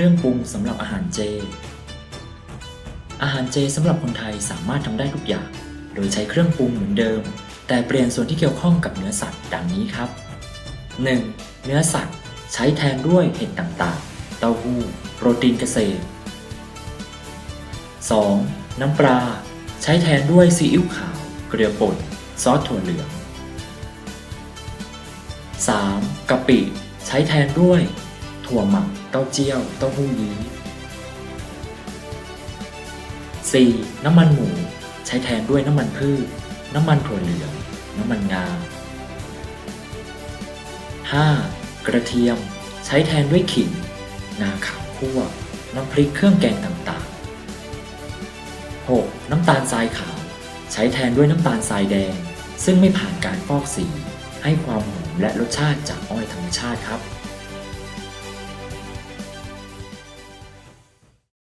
ครื่องปรุงสำหรับอาหารเจ อาหารเจสำหรับคนไทยสามารถทำได้ทุกอย่าง โดยใช้เครื่องปรุงเหมือนเดิม แต่เปลี่ยนส่วนที่เกี่ยวข้องกับเนื้อสัตว์ดังนี้ครับ 1. เนื้อสัตว์ใช้แทนด้วยเห็ดต่างๆ เต้าหู้ โปรตีนเกษตร 2. น้ำปลา ใช้แทนด้วยซีอิ๊วขาว เกลือป่น ซอสถั่วเหลือง 3. กะปิ ใช้แทนด้วย ถั่วหมักเต้าเจี้ยวเต้าหู้ยี้ 4. น้ำมันหมู ใช้แทนด้วยน้ำมันพืช น้ำมันถั่วเหลือง น้ำมันงา 5. กระเทียม ใช้แทนด้วยขิงงาขาวคั่ว น้ำพริกเครื่องแกงต่างๆ 6. น้ำตาลทรายขาว ใช้แทนด้วยน้ำตาลทรายแดง ซึ่งไม่ผ่านการฟอกสี ให้ความหอมและรสชาติจากอ้อยธรรมชาติครับ